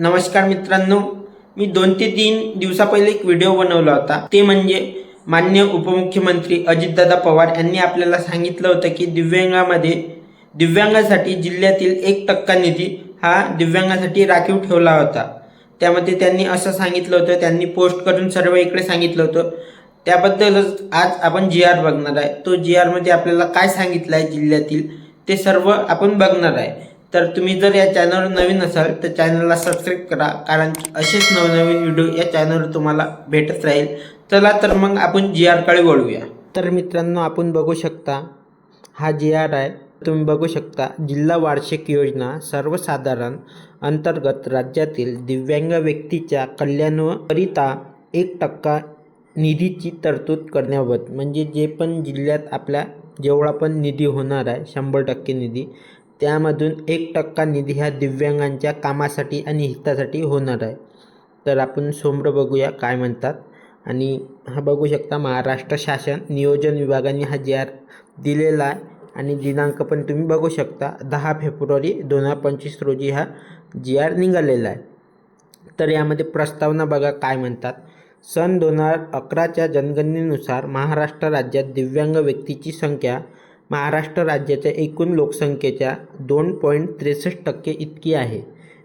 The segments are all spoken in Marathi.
नमस्कार मित्रांनो मी दोन ते तीन दिवसा पहिले एक व्हिडिओ बनवला होता. ते म्हणजे मान्य उपमुख्यमंत्री अजितदादा पवार यांनी आपल्याला सांगितलं होतं की दिव्यांगामध्ये दिव्यांगासाठी जिल्ह्यातील एक टक्का निधी हा दिव्यांगासाठी राखीव ठेवला होता. त्यामध्ये त्यांनी असं सांगितलं होतं त्यांनी पोस्ट करून सर्व इकडे सांगितलं होतं. त्याबद्दलच आज आपण जी आर बघणार आहे. तो जी आरमध्ये आपल्याला काय सांगितलं आहे जिल्ह्यातील ते सर्व आपण बघणार आहे. तर तुम्ही जर या चॅनलवर नवीन असाल तर चॅनलला सबस्क्राईब करा. कारण असेच नवनवीन व्हिडिओ या चॅनलवर तुम्हाला भेटत राहील. चला तर मग आपण जी आरकडे वळूया. तर मित्रांनो आपण बघू शकता हा जी आर आहे. तुम्ही बघू शकता जिल्हा वार्षिक योजना सर्वसाधारण अंतर्गत राज्यातील दिव्यांग व्यक्तीच्या कल्याणाकरिता एक टक्का निधीची तरतूद करण्याबाबत म्हणजे जे पण जिल्ह्यात आपल्या जेवढा पण निधी होणार आहे शंभर टक्के निधी त्यामधून एक टक्का निधी ह्या दिव्यांगांच्या कामासाठी आणि हितासाठी होणार आहे. तर आपण सोमरं बघूया काय म्हणतात. आणि हा बघू शकता महाराष्ट्र शासन नियोजन विभागाने हा जी आर दिलेला आहे. आणि दिनांक पण तुम्ही बघू शकता. दहा फेब्रुवारी दोन हजार पंचवीस रोजी हा जी आर निघालेला आहे. तर यामध्ये प्रस्तावना बघा काय म्हणतात. सन दोन हजार अकराच्या जनगणनेनुसार महाराष्ट्र राज्यात दिव्यांग व्यक्तीची संख्या महाराष्ट्र राज्याच्या एकूण लोकसंख्येच्या दोन पॉईंट त्रेसष्ट टक्के इतकी आहे.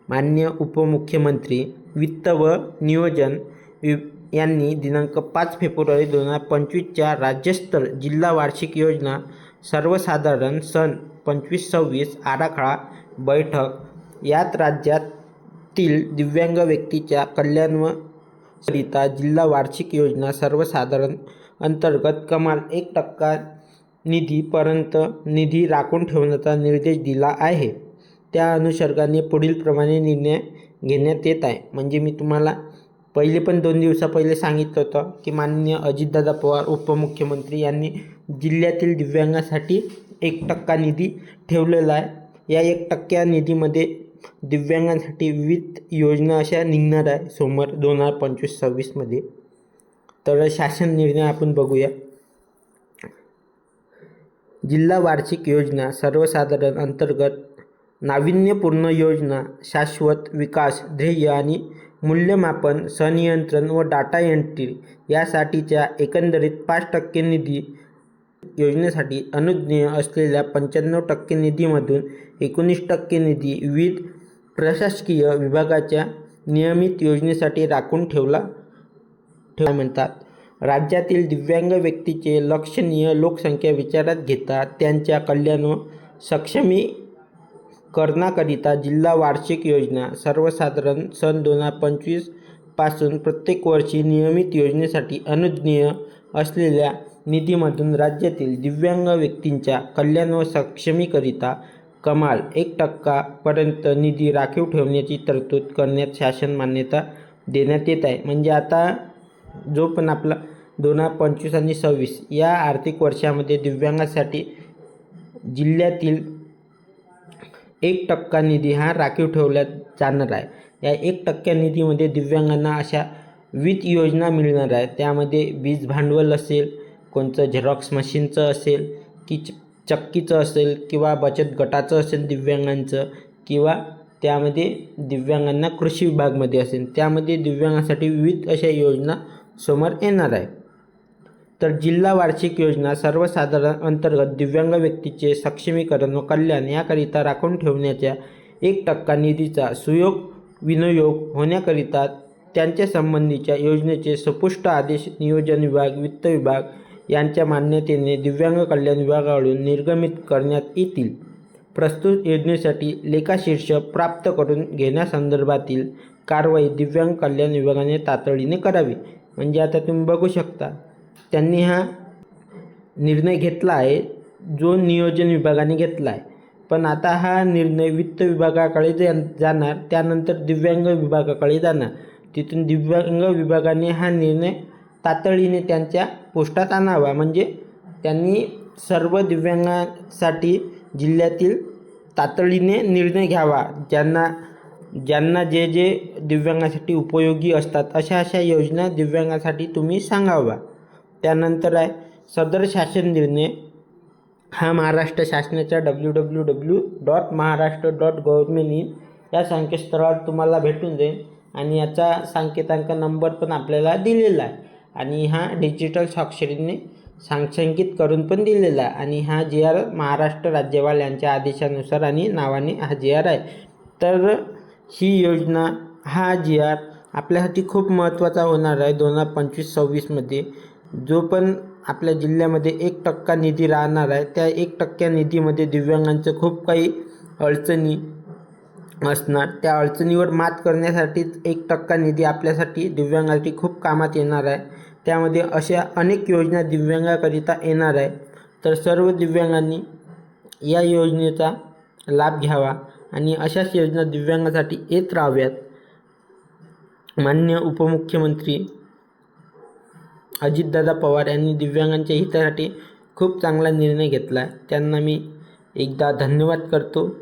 मान्य उपमुख्यमंत्री वित्त व नियोजन वि यांनी दिनांक पाच फेब्रुवारी दोन हजार पंचवीसच्या राज्यस्तर जिल्हा वार्षिक योजना सर्वसाधारण सन पंचवीस सव्वीस आराखडा बैठक यात राज्यातील दिव्यांग व्यक्तीच्या कल्याणाकरिता जिल्हा वार्षिक योजना सर्वसाधारण अंतर्गत कमाल एक टक्का निधीपर्यंत निधी राखून ठेवण्याचा निर्देश दिला आहे. त्या अनुषंगाने पुढीलप्रमाणे निर्णय घेण्यात येत आहे. म्हणजे मी तुम्हाला पहिले पण दोन दिवसा पहिले सांगितलं होतं की माननीय अजितदादा पवार उपमुख्यमंत्री यांनी जिल्ह्यातील दिव्यांगासाठी एक टक्का निधी ठेवलेला आहे. या एक टक्क्या निधीमध्ये दिव्यांगांसाठी विविध योजना अशा निघणार आहे. समोर दोन हजार पंचवीस सव्वीसमध्ये. तर शासन निर्णय आपण बघूया. जिल्हा वार्षिक योजना सर्वसाधारण अंतर्गत नाविन्यपूर्ण योजना शाश्वत विकास ध्येय आणि मूल्यमापन संनियंत्रण व डाटा एंट्री यासाठीच्या एकंदरीत पाच टक्के निधी योजनेसाठी अनुज्ञेय असलेल्या पंच्याण्णव टक्के निधीमधून एकोणीस टक्के निधी विविध प्रशासकीय विभागाच्या नियमित योजनेसाठी राखून ठेवला ठेवा म्हणतात. राज्यातील दिव्यांग व्यक्तीचे लक्षणीय लोकसंख्या विचारात घेता त्यांच्या कल्याण व सक्षमीकरणाकरिता जिल्हा वार्षिक योजना सर्वसाधारण सन दोन हजार पंचवीसपासून प्रत्येक वर्षी नियमित योजनेसाठी अनुज्ञेय असलेल्या निधीमधून राज्यातील दिव्यांग व्यक्तींच्या कल्याण व सक्षमीकरिता कमाल एक टक्कापर्यंत निधी राखीव ठेवण्याची तरतूद करण्यात शासन मान्यता देण्यात येत आहे. म्हणजे आता जो पण आपला दोन हजार पंचवीस आणि सव्वीस या आर्थिक वर्षामध्ये दिव्यांगासाठी जिल्ह्यातील एक टक्का निधी हा राखीव ठेवला जाणार आहे. या एक टक्क्या निधीमध्ये दिव्यांगांना अशा विविध योजना मिळणार आहे. त्यामध्ये वीज भांडवल असेल कोणतं झेरॉक्स मशीनचं असेल की च चक्कीचं असेल किंवा बचत गटाचं असेल दिव्यांगांचं किंवा त्यामध्ये दिव्यांगांना कृषी विभागमध्ये असेल त्यामध्ये दिव्यांगासाठी विविध अशा योजना समोर येणार आहे. तर जिल्हा वार्षिक योजना सर्वसाधारण अंतर्गत दिव्यांग व्यक्तीचे सक्षमीकरण व कल्याण याकरिता राखून ठेवण्याच्या एक टक्का निधीचा सुयोग विनियोग होण्याकरिता त्यांच्या संबंधीच्या योजनेचे सपुष्ट आदेश नियोजन विभाग वित्त विभाग यांच्या मान्यतेने दिव्यांग कल्याण विभागाकडून निर्गमित करण्यात येतील. प्रस्तुत योजनेसाठी लेखाशीर्ष प्राप्त करून घेण्यासंदर्भातील कारवाई दिव्यांग कल्याण विभागाने तातडीने करावी. म्हणजे आता तुम्ही बघू शकता. त्यांनी हा निर्णय घेतला आहे जो नियोजन विभागाने घेतला आहे. पण आता हा निर्णय वित्त विभागाकडे जे जाणार त्यानंतर दिव्यांग विभागाकडे जाणार. तिथून दिव्यांग विभागाने हा निर्णय तातडीने त्यांच्या पोस्टात आणावा. म्हणजे त्यांनी सर्व दिव्यांगांसाठी जिल्ह्यातील तातडीने निर्णय घ्यावा. ज्यांना ज्यांना जे जे दिव्यांगासाठी उपयोगी असतात अशा अशा योजना दिव्यांगासाठी तुम्ही सांगावा. त्यानंतर आहे सदर शासन निर्णय हा महाराष्ट्र शासनाच्या W W W dot Maharashtra dot government in या संकेतस्थळावर तुम्हाला भेटून जाईल आणि याचा सांकेतांक नंबर पण आपल्याला दिलेला आहे. आणि हा डिजिटल स्वाक्षरीने सांक्षंकित करून पण दिलेला आहे. आणि हा जी आर महाराष्ट्र राज्यपाल यांच्या आदेशानुसार आणि नावाने हा जी आर आहे. तर ही योजना हा जी आर आपल्यासाठी खूप महत्त्वाचा होणार आहे दोन हजार पंचवीस सव्वीसमध्ये. जो पण आपल्या जिल्ह्यामध्ये एक टक्का निधी राहणार आहे त्या एक टक्क्या निधीमध्ये दिव्यांगांचं खूप काही अडचणी असणार. त्या अडचणीवर मात करण्यासाठीच एक टक्का निधी आपल्यासाठी दिव्यांगासाठी खूप कामात येणार आहे. त्यामध्ये अशा अनेक योजना दिव्यांगाकरिता येणार आहे. तर सर्व दिव्यांगांनी या योजनेचा लाभ घ्यावा आणि अशाच योजना दिव्यांगासाठी येत राहाव्यात. मान्य उपमुख्यमंत्री अजितदादा पवार यांनी दिव्यांगांच्या हितासाठी खूप चांगला निर्णय घेतला. आहे त्यांना मी एकदा धन्यवाद करतो.